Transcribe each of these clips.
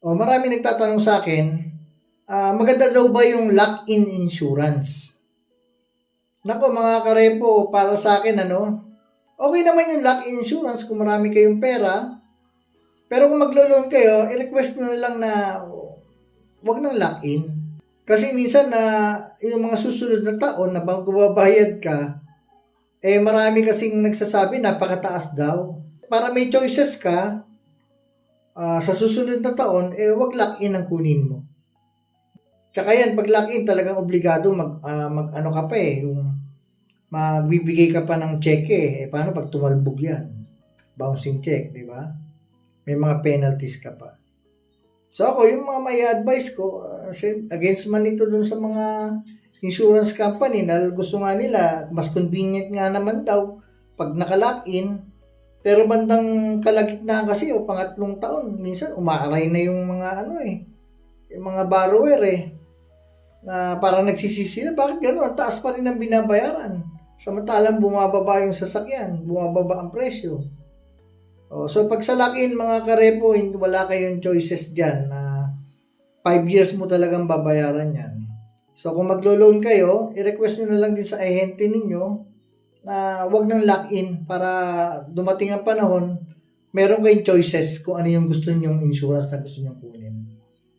O marami nagtatanong sa akin, ah, maganda daw ba yung lock-in insurance? Nako mga karepo, para sa akin ano, okay naman yung lock-in insurance kung marami kayong pera. Pero kung maglo-loan kayo, i-request nyo na lang na oh, wag nang lock-in. Kasi minsan na yung mga susunod na taon na bago babayad ka, eh marami kasing nagsasabi napakataas daw. Para may choices ka, ah, sa susunod na taon, eh wag lock-in ang kunin mo. Tsaka yan, pag lock-in talagang obligado mag, ah, mag ano ka pa eh, yung magbibigay ka pa ng check eh. Eh paano pag tumalbog yan? Bouncing check, di ba? May mga penalties ka pa. So ako, yung mga may advice ko, uh, against man ito dun sa mga insurance company na gusto nga nila, mas convenient nga naman daw pag naka-lock-in. Pero bandang kalagitnaan kasi o pangatlong taon, minsan umaaray na yung mga ano eh, yung mga borrower eh, na parang nagsisisi na, bakit gano'n? Ang taas pa rin ang binabayaran. Samantalang bumababa yung sasakyan, bumababa ang presyo. Oh, so pag sa lock-in mga karepo, wala kayong choices diyan na 5 years mo talagang babayaran 'yan. So kung maglo-loan kayo, i-request niyo na lang din sa ahente ninyo na wag nang lock-in para dumating ang panahon, meron kayong choices kung ano yung gusto niyo insurance na gusto niyo kunin.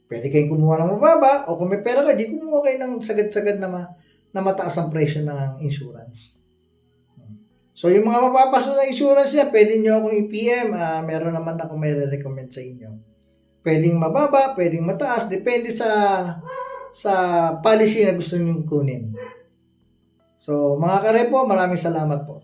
Pwede kayong kumuha ng mababa o kung may pera ka, di kumuha kayo ng sagad-sagad na, ma- na mataas ang presyo ng insurance. So, yung mga mapapasok na insurance niya, pwede nyo akong i-PM. ah, meron naman ako may recommend sa inyo. Pwedeng mababa, pwedeng mataas. Depende sa sa policy na gusto nyo kunin. So, mga karepo, maraming salamat po.